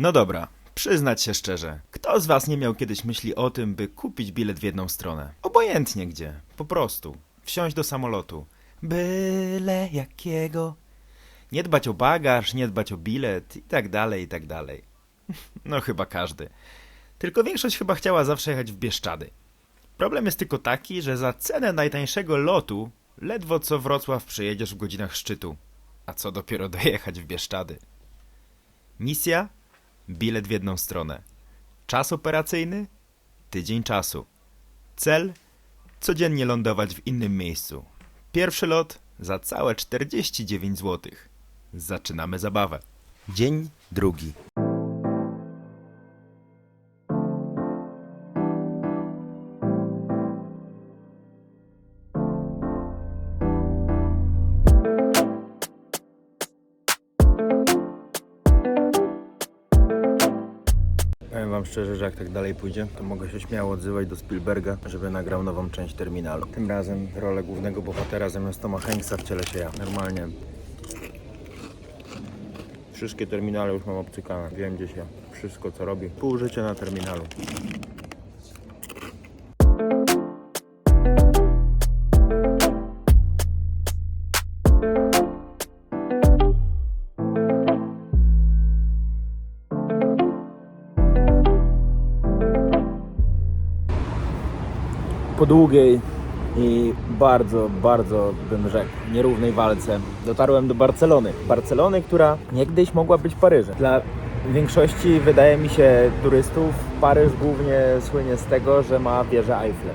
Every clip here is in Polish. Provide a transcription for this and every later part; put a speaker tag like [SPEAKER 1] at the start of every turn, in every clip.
[SPEAKER 1] No dobra, przyznać się szczerze. Kto z was nie miał kiedyś myśli o tym, by kupić bilet w jedną stronę? Obojętnie gdzie, po prostu. Wsiąść do samolotu. Byle jakiego. Nie dbać o bagaż, nie dbać o bilet i tak dalej, i tak dalej. No chyba każdy. Tylko większość chyba chciała zawsze jechać w Bieszczady. Problem jest tylko taki, że za cenę najtańszego lotu ledwo co Wrocław przejedziesz w godzinach szczytu. A co dopiero dojechać w Bieszczady. Misja? Bilet w jedną stronę. Czas operacyjny? Tydzień czasu. Cel? Codziennie lądować w innym miejscu. Pierwszy lot za całe 49 zł. Zaczynamy zabawę. Dzień drugi. Wam szczerze, że jak tak dalej pójdzie, to mogę się śmiało odzywać do Spielberga, żeby nagrał nową część Terminalu. Tym razem rolę głównego bohatera zamiast Toma Hanksa wcielę się ja. Normalnie. Wszystkie terminale już mam obcykane. Wiem gdzie się wszystko co robi. Pół życia na terminalu. Po długiej i bardzo, bardzo bym rzekł, nierównej walce dotarłem do Barcelony. Barcelony, która niegdyś mogła być Paryżem. Dla większości, wydaje mi się, turystów Paryż głównie słynie z tego, że ma wieżę Eiffla.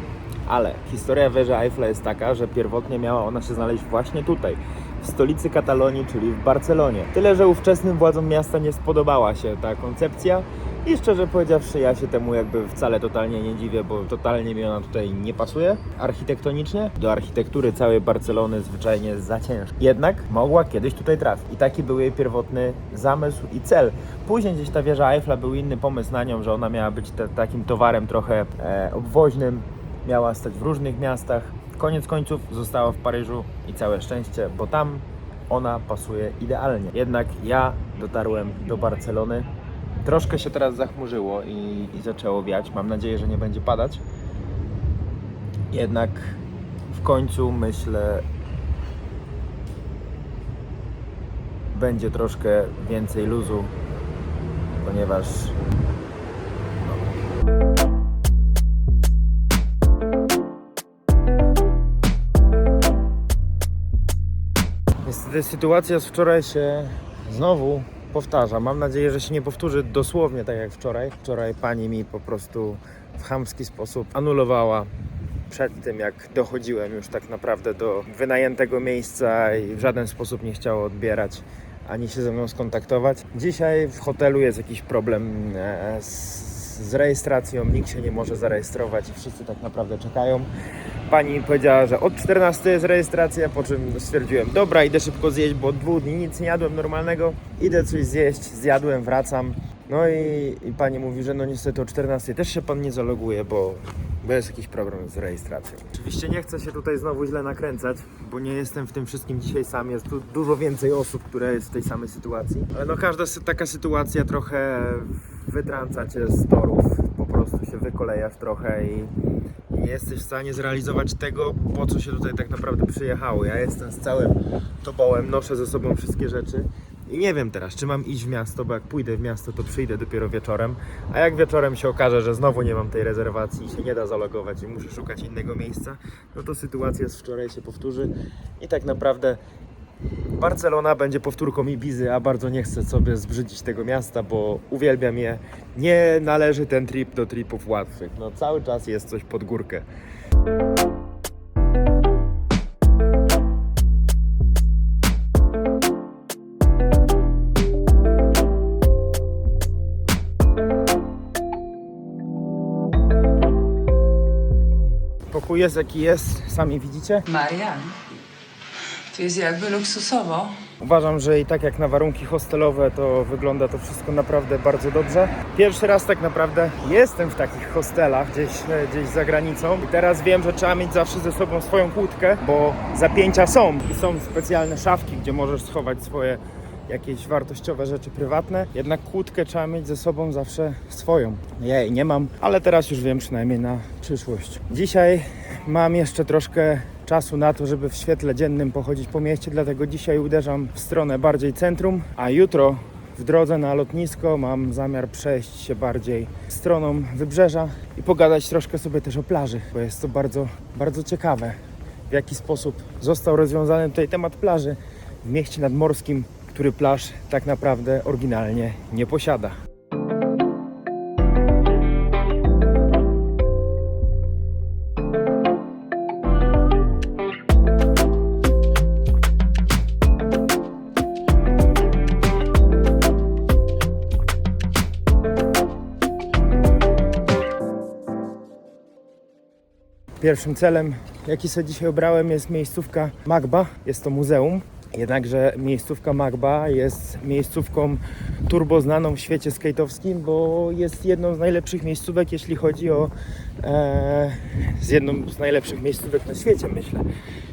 [SPEAKER 1] Ale historia wieży Eiffla jest taka, że pierwotnie miała ona się znaleźć właśnie tutaj, w stolicy Katalonii, czyli w Barcelonie. Tyle, że ówczesnym władzom miasta nie spodobała się ta koncepcja i szczerze powiedziawszy, ja się temu jakby wcale totalnie nie dziwię, bo totalnie mi ona tutaj nie pasuje architektonicznie. Do architektury całej Barcelony zwyczajnie za ciężka. Jednak mogła kiedyś tutaj trafić. I taki był jej pierwotny zamysł i cel. Później gdzieś ta wieża Eiffla był inny pomysł na nią, że ona miała być te, takim towarem trochę e, obwoźnym, miała stać w różnych miastach. Koniec końców została w Paryżu i całe szczęście, bo tam ona pasuje idealnie. Jednak ja dotarłem do Barcelony. Troszkę się teraz zachmurzyło i, i zaczęło wiać. Mam nadzieję, że nie będzie padać. Jednak w końcu myślę, będzie troszkę więcej luzu, ponieważ Niestety sytuacja z wczoraj się znowu powtarza. Mam nadzieję, że się nie powtórzy dosłownie tak jak wczoraj. Wczoraj pani mi po prostu w chamski sposób anulowała przed tym, jak dochodziłem już tak naprawdę do wynajętego miejsca i w żaden sposób nie chciało odbierać ani się ze mną skontaktować. Dzisiaj w hotelu jest jakiś problem e, z, z rejestracją, nikt się nie może zarejestrować i wszyscy tak naprawdę czekają. Pani powiedziała, że od 14 jest rejestracja, po czym stwierdziłem, dobra, idę szybko zjeść, bo od dwóch dni nic nie jadłem normalnego. Idę coś zjeść, zjadłem, wracam. No i, i pani mówi, że no niestety o 14 też się pan nie zaloguje, bo, bo jest jakiś problem z rejestracją. Oczywiście nie chcę się tutaj znowu źle nakręcać, bo nie jestem w tym wszystkim dzisiaj sam. Jest tu dużo więcej osób, które jest w tej samej sytuacji. Ale no każda taka sytuacja trochę wytrąca cię z torów. Po prostu się wykolejasz trochę i nie jesteś w stanie zrealizować tego, po co się tutaj tak naprawdę przyjechało. Ja jestem z całym tobołem, noszę ze sobą wszystkie rzeczy. I nie wiem teraz, czy mam iść w miasto, bo jak pójdę w miasto, to przyjdę dopiero wieczorem. A jak wieczorem się okaże, że znowu nie mam tej rezerwacji i się nie da zalogować i muszę szukać innego miejsca, no to sytuacja z wczoraj się powtórzy. I tak naprawdę Barcelona będzie powtórką Ibizy, a bardzo nie chcę sobie zbrzydzić tego miasta, bo uwielbiam je. Nie należy ten trip do tripów łatwych. No cały czas jest coś pod górkę. Pokój jest jaki jest, sami widzicie.
[SPEAKER 2] Marian, jest jakby luksusowo.
[SPEAKER 1] Uważam, że i tak jak na warunki hostelowe, to wygląda to wszystko naprawdę bardzo dobrze. Pierwszy raz tak naprawdę jestem w takich hostelach gdzieś, e, gdzieś za granicą i teraz wiem, że trzeba mieć zawsze ze sobą swoją kłódkę, bo zapięcia są i są specjalne szafki, gdzie możesz schować swoje jakieś wartościowe rzeczy prywatne, jednak kłódkę trzeba mieć ze sobą zawsze swoją. Jej nie mam, ale teraz już wiem przynajmniej na przyszłość. Dzisiaj mam jeszcze troszkę czasu na to, żeby w świetle dziennym pochodzić po mieście, dlatego dzisiaj uderzam w stronę bardziej centrum, a jutro w drodze na lotnisko mam zamiar przejść się bardziej stroną wybrzeża i pogadać troszkę sobie też o plaży, bo jest to bardzo, bardzo ciekawe, w jaki sposób został rozwiązany tutaj temat plaży w mieście nadmorskim, który plaż tak naprawdę oryginalnie nie posiada. Pierwszym celem, jaki sobie dzisiaj obrałem, jest miejscówka Magba. Jest to muzeum. Jednakże miejscówka Magba jest miejscówką turbo znaną w świecie skate'owskim, bo jest jedną z najlepszych miejscówek, jeśli chodzi o e, z jedną z najlepszych miejscówek na świecie, myślę.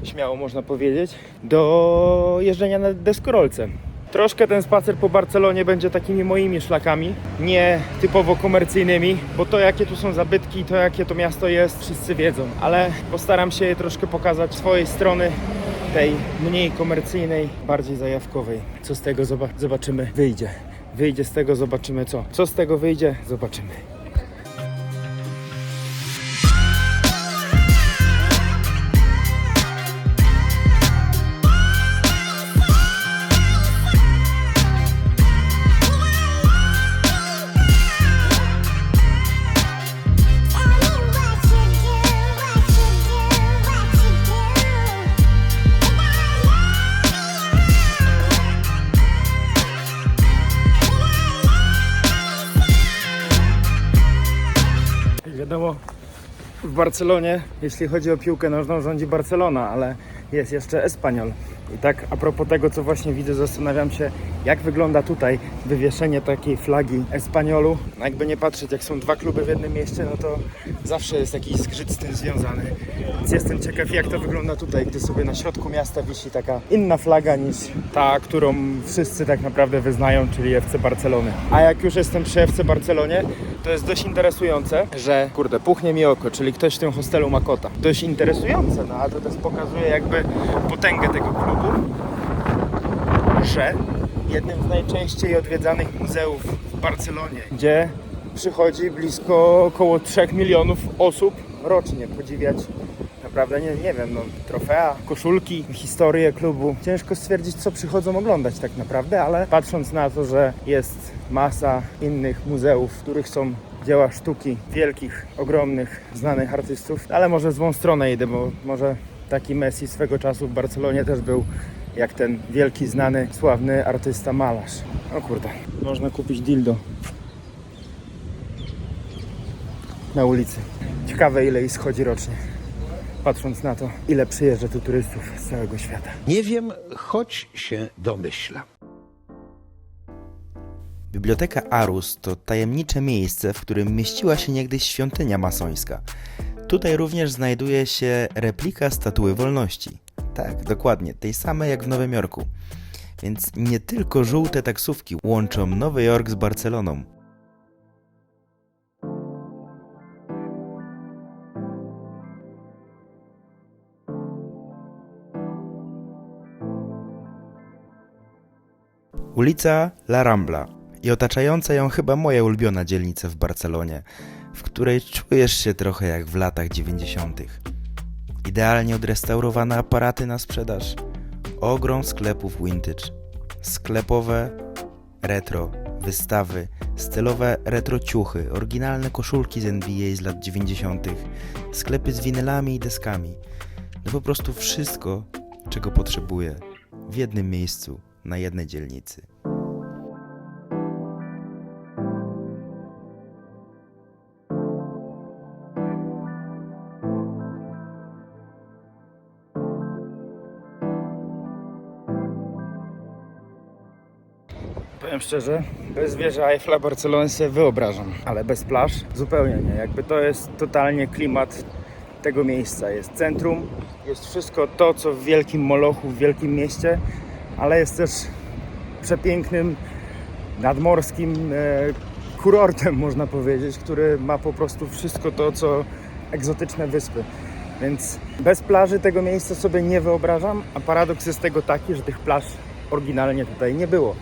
[SPEAKER 1] Śmiało można powiedzieć, do jeżdżenia na deskorolce. Troszkę ten spacer po Barcelonie będzie takimi moimi szlakami, nie typowo komercyjnymi, bo to jakie tu są zabytki, to jakie to miasto jest, wszyscy wiedzą, ale postaram się je troszkę pokazać swojej strony, tej mniej komercyjnej, bardziej zajawkowej. Co z tego zoba- zobaczymy wyjdzie. Wyjdzie z tego, zobaczymy co. Co z tego wyjdzie, zobaczymy. W Barcelonie, jeśli chodzi o piłkę nożną, rządzi Barcelona, ale jest jeszcze Espanyol. I tak a propos tego, co właśnie widzę, zastanawiam się, jak wygląda tutaj wywieszenie takiej flagi Espanyolu. No jakby nie patrzeć, jak są dwa kluby w jednym mieście, no to zawsze jest jakiś zgrzyt z tym związany. Więc jestem ciekaw, jak to wygląda tutaj, gdy sobie na środku miasta wisi taka inna flaga niż ta, którą wszyscy tak naprawdę wyznają, czyli FC Barcelony. A jak już jestem przy FC Barcelonie, to jest dość interesujące, że kurde, puchnie mi oko, czyli ktoś w tym hostelu ma kota. Dość interesujące, no a to też pokazuje jakby potęgę tego klubu, że jednym z najczęściej odwiedzanych muzeów w Barcelonie, gdzie przychodzi blisko około 3 milionów osób rocznie podziwiać naprawdę nie, nie wiem, no, trofea, koszulki, historię klubu. Ciężko stwierdzić, co przychodzą oglądać tak naprawdę, ale patrząc na to, że jest masa innych muzeów, w których są dzieła sztuki wielkich, ogromnych, znanych artystów, ale może złą stronę idę, bo może taki Messi swego czasu w Barcelonie też był jak ten wielki, znany, sławny artysta malarz. O kurde, można kupić dildo na ulicy. Ciekawe ile ich schodzi rocznie, patrząc na to, ile przyjeżdża tu turystów z całego świata.
[SPEAKER 3] Nie wiem, choć się domyślam.
[SPEAKER 4] Biblioteka Arus to tajemnicze miejsce, w którym mieściła się niegdyś świątynia masońska. Tutaj również znajduje się replika statuły wolności. Tak, dokładnie, tej samej jak w Nowym Jorku. Więc nie tylko żółte taksówki łączą Nowy Jork z Barceloną. Ulica La Rambla i otaczająca ją chyba moja ulubiona dzielnica w Barcelonie, w której czujesz się trochę jak w latach 90. Idealnie odrestaurowane aparaty na sprzedaż, ogrom sklepów vintage, sklepowe retro, wystawy, stylowe retro ciuchy, oryginalne koszulki z NBA z lat 90., sklepy z winylami i deskami. No po prostu wszystko, czego potrzebuję w jednym miejscu, na jednej dzielnicy.
[SPEAKER 1] Powiem szczerze, bez wieży Eiffla Barcelony sobie wyobrażam, ale bez plaż zupełnie nie. Jakby to jest totalnie klimat tego miejsca. Jest centrum, jest wszystko to, co w wielkim molochu, w wielkim mieście, ale jest też przepięknym, nadmorskim e, kurortem, można powiedzieć, który ma po prostu wszystko to, co egzotyczne wyspy. Więc bez plaży tego miejsca sobie nie wyobrażam, a paradoks jest tego taki, że tych plaż oryginalnie tutaj nie było.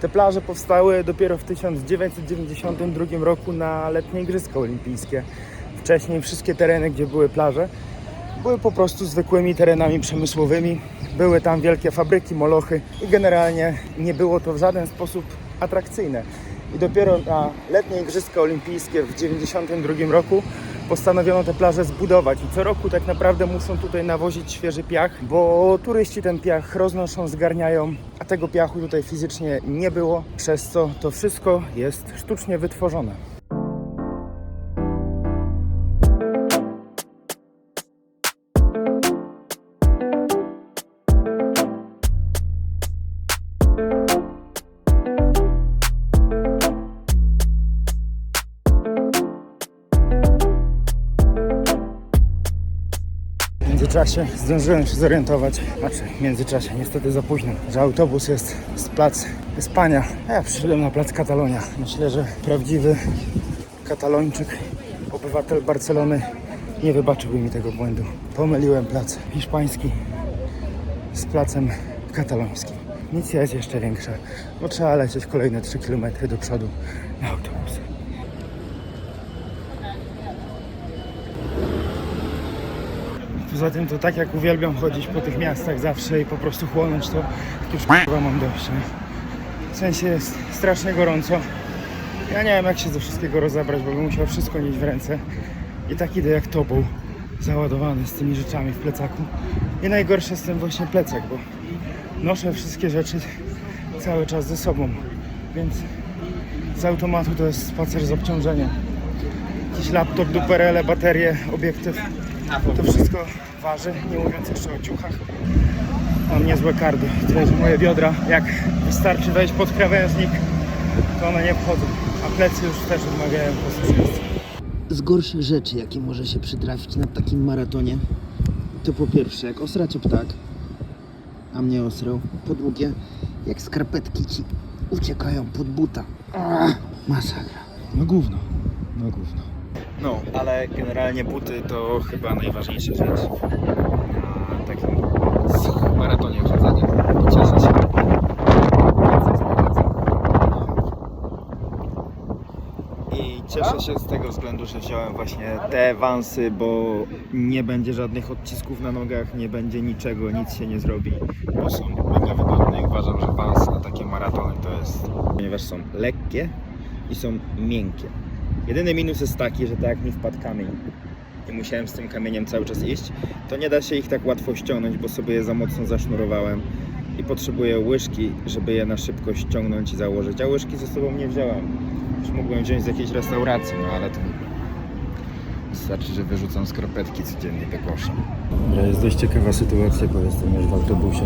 [SPEAKER 1] Te plaże powstały dopiero w 1992 roku na letnie Igrzyska Olimpijskie. Wcześniej wszystkie tereny, gdzie były plaże, były po prostu zwykłymi terenami przemysłowymi. Były tam wielkie fabryki, molochy i generalnie nie było to w żaden sposób atrakcyjne. I dopiero na letnie Igrzyska Olimpijskie w 1992 roku postanowiono te plaże zbudować. I co roku tak naprawdę muszą tutaj nawozić świeży piach, bo turyści ten piach roznoszą, zgarniają, a tego piachu tutaj fizycznie nie było, przez co to wszystko jest sztucznie wytworzone. Międzyczasie zdążyłem się zorientować, znaczy w międzyczasie, niestety za późno, że autobus jest z plac Hiszpania, a ja przyszedłem na plac Katalonia. Myślę, że prawdziwy katalończyk, obywatel Barcelony nie wybaczyłby mi tego błędu. Pomyliłem plac hiszpański z placem katalońskim. Misja jest jeszcze większa, bo trzeba lecieć kolejne 3 km do przodu na autobus. Poza tym to tak jak uwielbiam chodzić po tych miastach zawsze i po prostu chłonąć to, takie już mam dość. Nie? W sensie jest strasznie gorąco. Ja nie wiem jak się do wszystkiego rozebrać, bo bym musiał wszystko mieć w ręce. I tak idę jak tobą, załadowany z tymi rzeczami w plecaku. I najgorsze jest ten właśnie plecak, bo noszę wszystkie rzeczy cały czas ze sobą. Więc z automatu to jest spacer z obciążeniem. Jakiś laptop, duperele, baterie, obiektyw. To wszystko waży, nie mówiąc jeszcze o ciuchach. Mam niezłe kardy. Tutaj moje biodra, jak wystarczy wejść pod krawężnik, to one nie wchodzą. A plecy już też odmawiają posłuszeństwa.
[SPEAKER 5] z gorszych rzeczy, jakie może się przytrafić na takim maratonie, to po pierwsze, jak osra cię ptak, a mnie osrał. Po drugie, jak skarpetki ci uciekają pod buta. Masakra.
[SPEAKER 1] No gówno, no gówno. No, ale generalnie buty to chyba najważniejsza rzecz na takim maratonie chodzenia. Cieszę się. I cieszę się z tego względu, że wziąłem właśnie te wansy, bo nie będzie żadnych odcisków na nogach, nie będzie niczego, nic się nie zrobi, bo są mega wygodne i uważam, że wans na takie maratony to jest, ponieważ są lekkie i są miękkie. Jedyny minus jest taki, że tak jak mi wpadł kamień i musiałem z tym kamieniem cały czas iść, to nie da się ich tak łatwo ściągnąć, bo sobie je za mocno zasznurowałem i potrzebuję łyżki, żeby je na szybko ściągnąć i założyć, a łyżki ze sobą nie wziąłem. Już mógłbym wziąć z jakiejś restauracji, no ale to wystarczy, że wyrzucam skarpetki codziennie do kosza. Jest dość ciekawa sytuacja, bo jestem już w autobusie,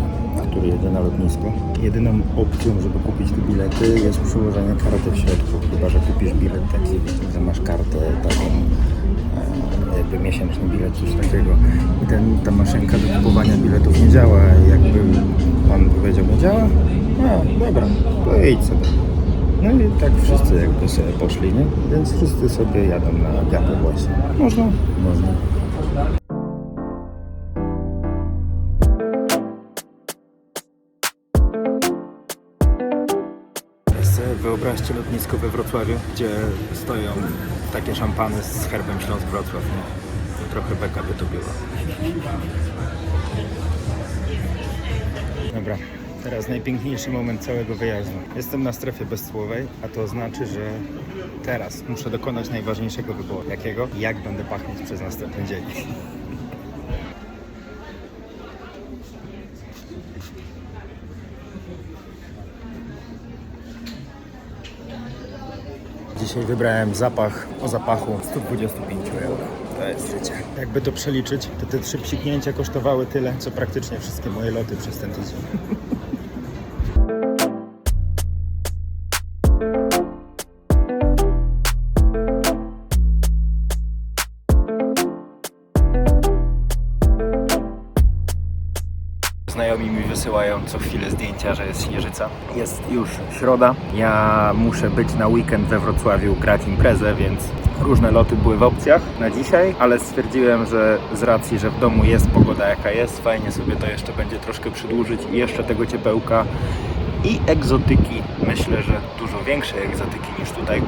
[SPEAKER 1] który jedzie na lotnisko. Jedyną opcją, żeby kupić tu bilety jest przyłożenie karty w środku, chyba że kupisz bilet taki, że masz kartę taką e, jakby miesięczny bilet, coś takiego. I ten, ta maszynka do kupowania biletów nie działa. Jakby pan powiedział, nie działa? A, dobra, to idź sobie. No i tak wszyscy jakby sobie poszli, nie? Więc wszyscy sobie jadą na gapę właśnie. Można? Można. 15 lotnisko we Wrocławiu, gdzie stoją takie szampany z herbem Śląsk Wrocław. No, trochę beka by to było. Dobra, teraz najpiękniejszy moment całego wyjazdu. Jestem na strefie bezsłowej, a to znaczy, że teraz muszę dokonać najważniejszego wyboru. Jakiego? Jak będę pachnąć przez następny dzień. Dzisiaj wybrałem zapach o zapachu 125 euro. To jest życie. Jakby to przeliczyć, to te trzy psiknięcia kosztowały tyle, co praktycznie wszystkie moje loty przez ten tydzień. Wysyłają co chwilę zdjęcia, że jest śnieżyca. Jest już środa. Ja muszę być na weekend we Wrocławiu, grać imprezę, więc różne loty były w opcjach na dzisiaj, ale stwierdziłem, że z racji, że w domu jest pogoda jaka jest, fajnie sobie to jeszcze będzie troszkę przedłużyć i jeszcze tego ciepełka i egzotyki. Myślę, że dużo większej egzotyki niż tutaj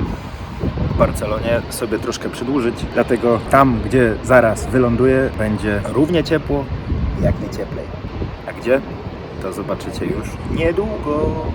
[SPEAKER 1] w Barcelonie sobie troszkę przedłużyć. Dlatego tam, gdzie zaraz wyląduję, będzie równie ciepło, jak nie cieplej. A gdzie? To zobaczycie już niedługo.